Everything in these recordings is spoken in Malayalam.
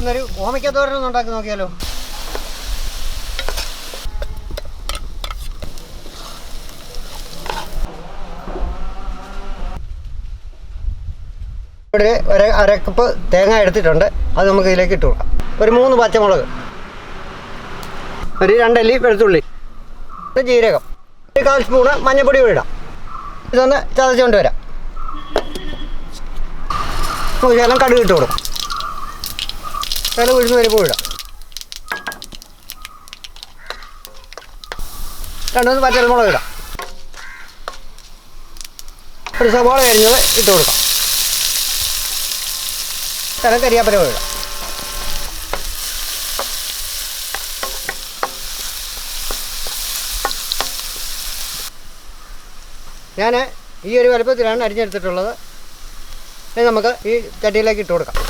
നമുക്കിന്നൊരു ഓമയ്ക്ക ഉണ്ടാക്കി നോക്കിയാലോ? ഇവിടെ ഒരു അരക്കപ്പ് തേങ്ങ എടുത്തിട്ടുണ്ട്. അത് നമുക്ക് ഇതിലേക്ക് ഇട്ട് കൊടുക്കാം. ഒരു മൂന്ന് പച്ചമുളക്. ഒരു രണ്ടല്ലി വെളുത്തുള്ളി. ജീരകം. ഒരു കാൽ സ്പൂണ് മഞ്ഞൾപ്പൊടി കൂടി ഇടാം. ഇതൊന്ന് ചതച്ചുകൊണ്ട് വരാം. നമുക്ക് എല്ലാം കടുക് ഇട്ട് കൊടുക്കാം. ശകലം ഉഴുന്ന് വരുമ്പോൾ ഇടാം. രണ്ടുമൂന്ന് പച്ചമുളക് ഇടാം. ഒരു സവാള അരിഞ്ഞത് ഇട്ട് കൊടുക്കാം. തരം കരിയാപ്പര പോയിടാം ഞാൻ ഈ ഒരു വലുപ്പത്തിലാണ് അരിഞ്ഞെടുത്തിട്ടുള്ളത്. നമുക്ക് ഈ ചട്ടിയിലേക്ക് ഇട്ട് കൊടുക്കാം ഇനി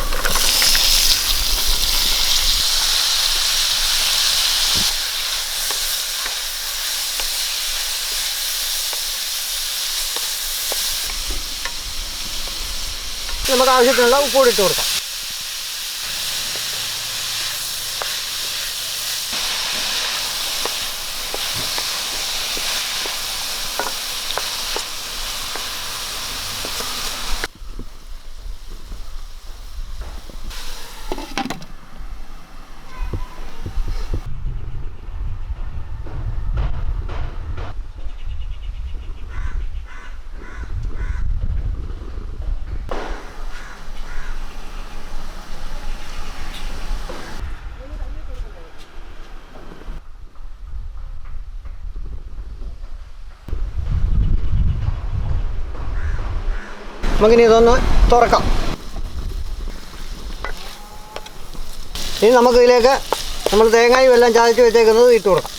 നമുക്ക് ആവശ്യത്തിനുള്ള ഉപ്പ് കൂടി ഇട്ട് കൊടുക്കാം. നമുക്കിനി ഇതൊന്ന് തുറക്കാം. ഇനി നമുക്ക് ഇതിലേക്ക് നമ്മൾ തേങ്ങയും എല്ലാം ചതച്ച് വെച്ചേക്കുന്നത് ഇട്ട് കൊടുക്കാം.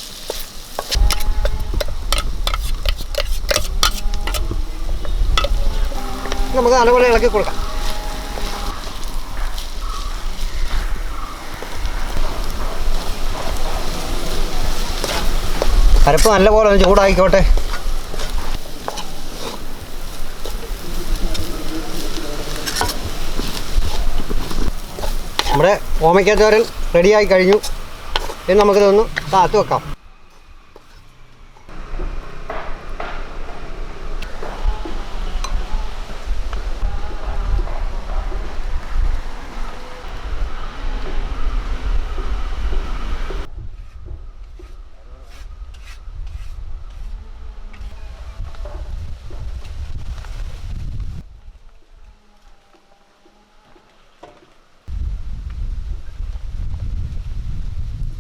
നമുക്ക് നല്ലപോലെ ഇളക്കി കൊടുക്കാം. അരപ്പ് നല്ലപോലെ ഒന്ന് ചൂടായിക്കോട്ടെ. നമ്മുടെ ഓമയ്ക്കാത്തോരൻ റെഡിയായി കഴിഞ്ഞു. ഇനി നമുക്കിതൊന്ന് കാത്തു വെക്കാം.